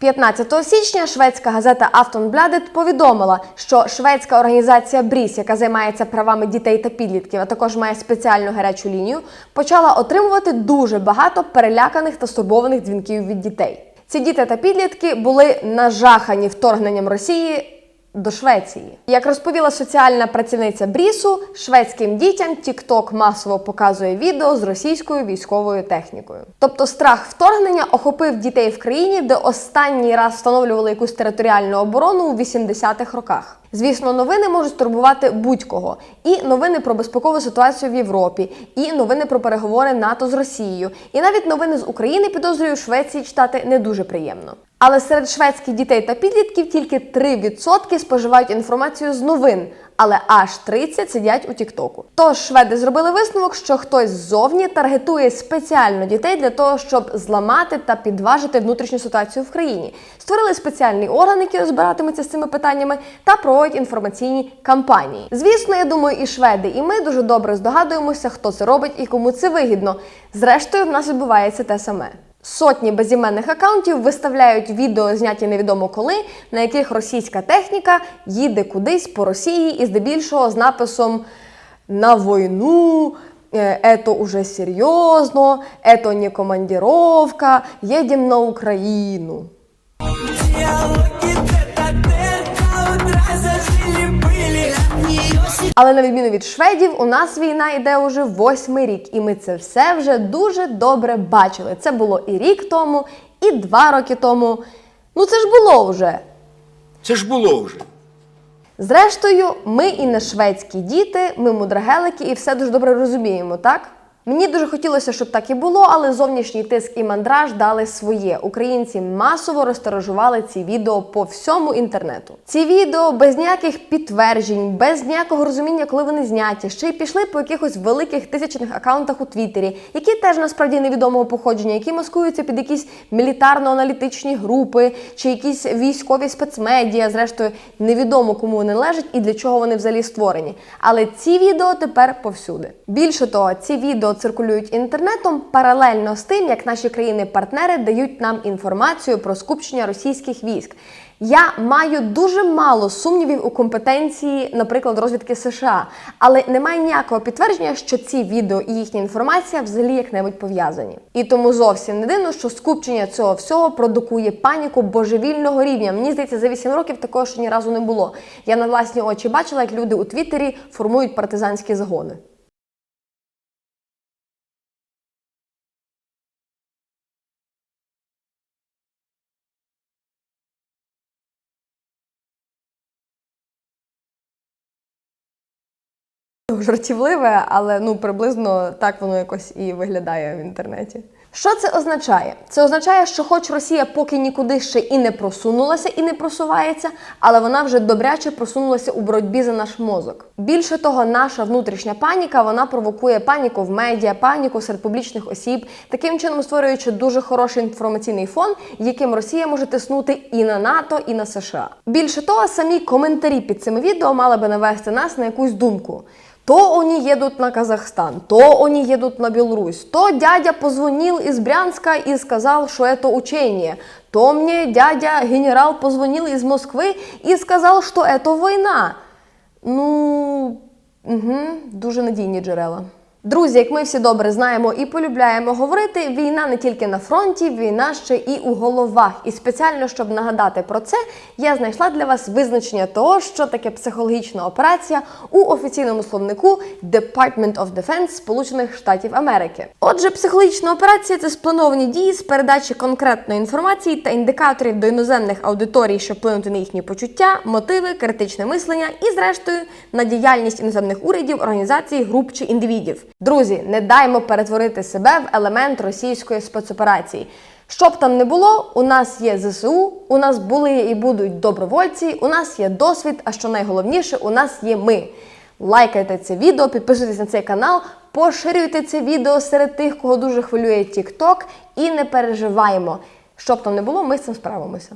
15 січня шведська газета Aftonbladet повідомила, що шведська організація Бріс, яка займається правами дітей та підлітків, а також має спеціальну гарячу лінію, почала отримувати дуже багато переляканих та стурбованих дзвінків від дітей. Ці діти та підлітки були нажахані вторгненням Росії до Швеції. Як розповіла соціальна працівниця Брісу, шведським дітям TikTok масово показує відео з російською військовою технікою. Тобто страх вторгнення охопив дітей в країні, де останній раз встановлювали якусь територіальну оборону у 80-х роках. Звісно, новини можуть турбувати будь-кого. І новини про безпекову ситуацію в Європі, і новини про переговори НАТО з Росією, і навіть новини з України підозрюю Швеції читати не дуже приємно. Але серед шведських дітей та підлітків тільки 3% споживають інформацію з новин, але аж 30 сидять у Тіктоку. Тож шведи зробили висновок, що хтось ззовні таргетує спеціально дітей для того, щоб зламати та підважити внутрішню ситуацію в країні. Створили спеціальний орган, який розбиратиметься з цими питаннями, та проводять інформаційні кампанії. Звісно, я думаю, і шведи, і ми дуже добре здогадуємося, хто це робить і кому це вигідно. Зрештою, в нас відбувається те саме. Сотні безіменних акаунтів виставляють відео, зняті невідомо коли, на яких російська техніка їде кудись по Росії і здебільшого з написом на війну. «Ето уже серйозно, «Ето не командіровка, їдемо на Україну. Але на відміну від шведів, у нас війна йде уже восьмий рік, і ми це все вже дуже добре бачили. Це було і рік тому, і два роки тому. Ну це ж було вже. Це ж було вже. Зрештою, ми і не шведські діти, ми мудрагелики і все дуже добре розуміємо, так? Мені дуже хотілося, щоб так і було, але зовнішній тиск і мандраж дали своє. Українці масово розтиражували ці відео по всьому інтернету. Ці відео без ніяких підтверджень, без ніякого розуміння, коли вони зняті, ще й пішли по якихось великих тисячних акаунтах у Твіттері, які теж насправді невідомого походження, які маскуються під якісь мілітарно-аналітичні групи чи якісь військові спецмедіа. Зрештою, невідомо кому вони належать і для чого вони взагалі створені. Але ці відео тепер повсюди. Більше того, ці відео циркулюють інтернетом паралельно з тим, як наші країни-партнери дають нам інформацію про скупчення російських військ. Я маю дуже мало сумнівів у компетенції, наприклад, розвідки США, але немає ніякого підтвердження, що ці відео і їхня інформація взагалі як-небудь пов'язані. І тому зовсім не дивно, що скупчення цього всього продукує паніку божевільного рівня. Мені здається, за 8 років такого ще ні разу не було. Я на власні очі бачила, як люди у Твіттері формують партизанські загони. Жартівливе, але ну приблизно так воно якось і виглядає в інтернеті. Що це означає? Це означає, що хоч Росія поки нікуди ще і не просунулася, і не просувається, але вона вже добряче просунулася у боротьбі за наш мозок. Більше того, наша внутрішня паніка вона провокує паніку в медіа, паніку серед публічних осіб, таким чином створюючи дуже хороший інформаційний фон, яким Росія може тиснути і на НАТО, і на США. Більше того, самі коментарі під цими відео мали би навести нас на якусь думку. То они едут на Казахстан, то они едут на Беларусь, то дядя позвонил из Брянска и сказал, что это учение, то мне дядя генерал позвонил из Москвы и сказал, что это война. Ну, угу, дуже надійні джерела. Друзі, як ми всі добре знаємо і полюбляємо говорити, війна не тільки на фронті, війна ще і у головах. І спеціально, щоб нагадати про це, я знайшла для вас визначення того, що таке психологічна операція у офіційному словнику Department of Defense Сполучених Штатів Америки. Отже, психологічна операція це сплановані дії з передачі конкретної інформації та індикаторів до іноземних аудиторій, щоб вплинути на їхні почуття, мотиви, критичне мислення і, зрештою, на діяльність іноземних урядів, організацій, груп чи індивідів. Друзі, не даймо перетворити себе в елемент російської спецоперації. Щоб там не було, у нас є ЗСУ, у нас були і будуть добровольці, у нас є досвід, а що найголовніше, у нас є ми. Лайкайте це відео, підписуйтесь на цей канал, поширюйте це відео серед тих, кого дуже хвилює TikTok, і не переживаємо. Щоб там не було, ми з цим справимося.